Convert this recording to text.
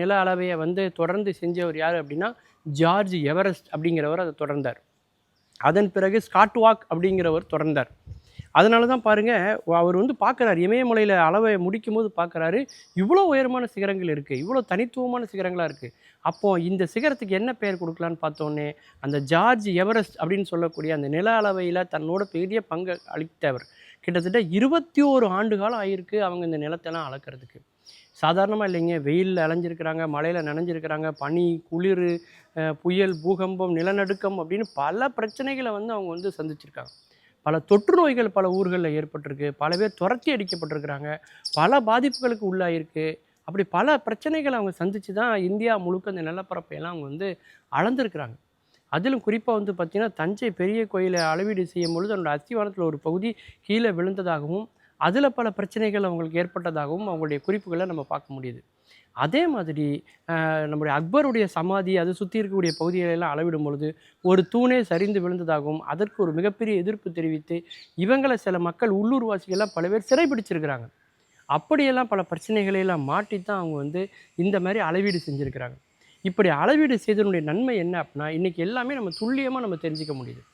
நில அளவையை வந்து தொடர்ந்து செஞ்சவர் யார் அப்படின்னா ஜார்ஜ் எவரெஸ்ட் அப்படிங்கிறவர் அதை தொடர்ந்தார். அதன் பிறகு ஸ்காட் வாக் அப்படிங்கிறவர் தொடர்ந்தார். அதனால தான் பாருங்கள் அவர் வந்து பார்க்குறாரு இமயமலையில் அளவை முடிக்கும் போது பார்க்குறாரு இவ்வளோ உயரமான சிகரங்கள் இருக்குது இவ்வளோ தனித்துவமான சிகரங்களாக இருக்குது அப்போது இந்த சிகரத்துக்கு என்ன பெயர் கொடுக்கலான்னு பார்த்தோன்னே அந்த ஜார்ஜ் எவரெஸ்ட் அப்படின்னு சொல்லக்கூடிய அந்த நில அளவையில் தன்னோட பெரிய பங்கு அளித்தவர். கிட்டத்தட்ட இருபத்தி ஓரு ஆண்டு காலம் ஆயிருக்கு அவங்க இந்த நிலத்தெல்லாம் அளக்கிறதுக்கு. சாதாரணமாக இல்லைங்க வெயிலில் அலைஞ்சிருக்கிறாங்க மழையில் நனைஞ்சிருக்கிறாங்க பனி குளிர் புயல் பூகம்பம் நிலநடுக்கம் அப்படின்னு பல பிரச்சனைகளை வந்து அவங்க வந்து சந்திச்சிருக்காங்க. பல தொற்று நோய்கள் பல ஊர்களில் ஏற்பட்டிருக்கு. பல பேர் துரத்தி அடிக்கப்பட்டிருக்கிறாங்க. பல பாதிப்புகளுக்கு உள்ளாயிருக்கு. அப்படி பல பிரச்சனைகளை அவங்க சந்தித்து தான் இந்தியா முழுக்க இந்த நிலப்பரப்பையெல்லாம் அவங்க வந்து அளந்திருக்கிறாங்க. அதிலும் குறிப்பாக வந்து பார்த்திங்கன்னா தஞ்சை பெரிய கோயிலை அளவீடு செய்யும் பொழுது அதனோட அஸ்திவாரத்தில் ஒரு பகுதி கீழே விழுந்ததாகவும் அதில் பல பிரச்சனைகள் அவங்களுக்கு ஏற்பட்டதாகவும் அவங்களுடைய குறிப்புகளை நம்ம பார்க்க முடியுது. அதே மாதிரி நம்முடைய அக்பருடைய சமாதி அது சுற்றி இருக்கக்கூடிய பகுதிகளெல்லாம் அளவிடும் பொழுது ஒரு தூணே சரிந்து விழுந்ததாகவும் அதற்கு ஒரு மிகப்பெரிய எதிர்ப்பு தெரிவித்து இவங்களை சில மக்கள் உள்ளூர்வாசிகள்லாம் பல பேர் சிறைபிடிச்சிருக்கிறாங்க. அப்படியெல்லாம் பல பிரச்சனைகளை எல்லாம் மாட்டி தான் அவங்க வந்து இந்த மாதிரி அளவீடு செஞ்சுருக்கிறாங்க. இப்படி அளவீடு செய்தனுடைய நன்மை என்ன அப்படின்னா இன்றைக்கி எல்லாமே நம்ம துல்லியமாக நம்ம தெரிஞ்சுக்க முடியுது.